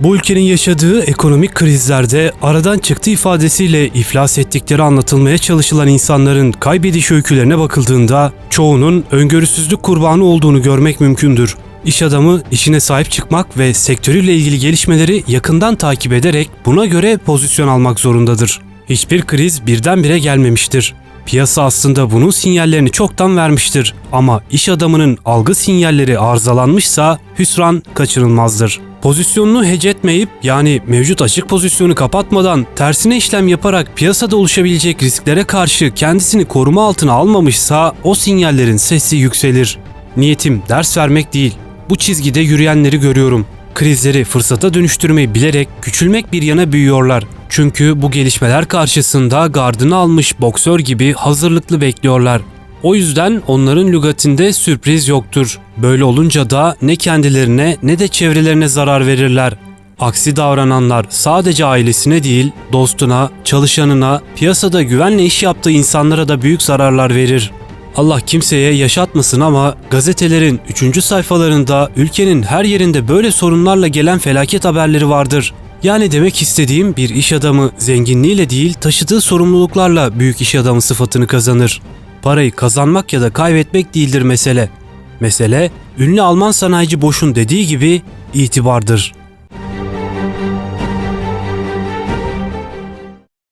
Bu ülkenin yaşadığı ekonomik krizlerde aradan çıktı ifadesiyle iflas ettikleri anlatılmaya çalışılan insanların kaybediş öykülerine bakıldığında çoğunun öngörüsüzlük kurbanı olduğunu görmek mümkündür. İş adamı işine sahip çıkmak ve sektörüyle ilgili gelişmeleri yakından takip ederek buna göre pozisyon almak zorundadır. Hiçbir kriz birdenbire gelmemiştir. Piyasa aslında bunun sinyallerini çoktan vermiştir ama iş adamının algı sinyalleri arızalanmışsa hüsran kaçınılmazdır. Pozisyonunu hecetmeyip yani mevcut açık pozisyonu kapatmadan tersine işlem yaparak piyasada oluşabilecek risklere karşı kendisini koruma altına almamışsa o sinyallerin sesi yükselir. Niyetim ders vermek değil. Bu çizgide yürüyenleri görüyorum. Krizleri fırsata dönüştürmeyi bilerek küçülmek bir yana büyüyorlar. Çünkü bu gelişmeler karşısında gardını almış boksör gibi hazırlıklı bekliyorlar. O yüzden onların lügatinde sürpriz yoktur. Böyle olunca da ne kendilerine ne de çevrelerine zarar verirler. Aksi davrananlar sadece ailesine değil, dostuna, çalışanına, piyasada güvenle iş yaptığı insanlara da büyük zararlar verir. Allah kimseye yaşatmasın ama gazetelerin 3. sayfalarında ülkenin her yerinde böyle sorunlarla gelen felaket haberleri vardır. Yani demek istediğim bir iş adamı zenginliğiyle değil taşıdığı sorumluluklarla büyük iş adamı sıfatını kazanır. Parayı kazanmak ya da kaybetmek değildir mesele. Mesele ünlü Alman sanayici Bosch'un dediği gibi itibardır.